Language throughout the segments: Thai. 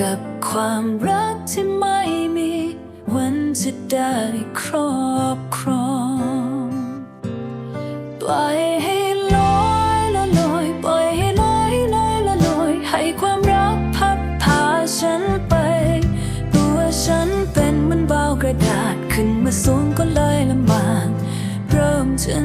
กับความรักที่ไม่มี วันจะได้ครอบครอง ปล่อยให้ลอยละลอย ปล่อยให้ลอยลอยละลอย ให้ความรักพัดพาฉันไป ตัวฉันเป็นเหมันเบากระดาษขึ้นมาสูงก็เลยลำบากเริ่มจะ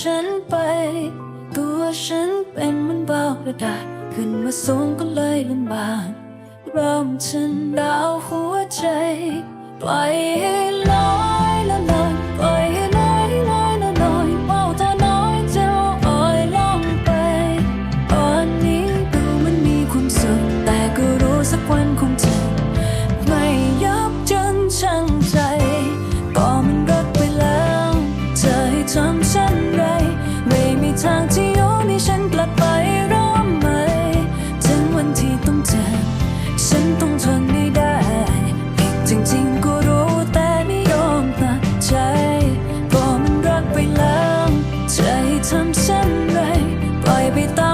ฉันไป ตัวฉันเป็นมันเบากระดาษขึ้นมาสูงก็เลยลำบากรอมฉันดาวหัวใจ ปล่อยให้ลอยละลอยปล่อยให้ ทำฉันเลยปล่อยไปตาม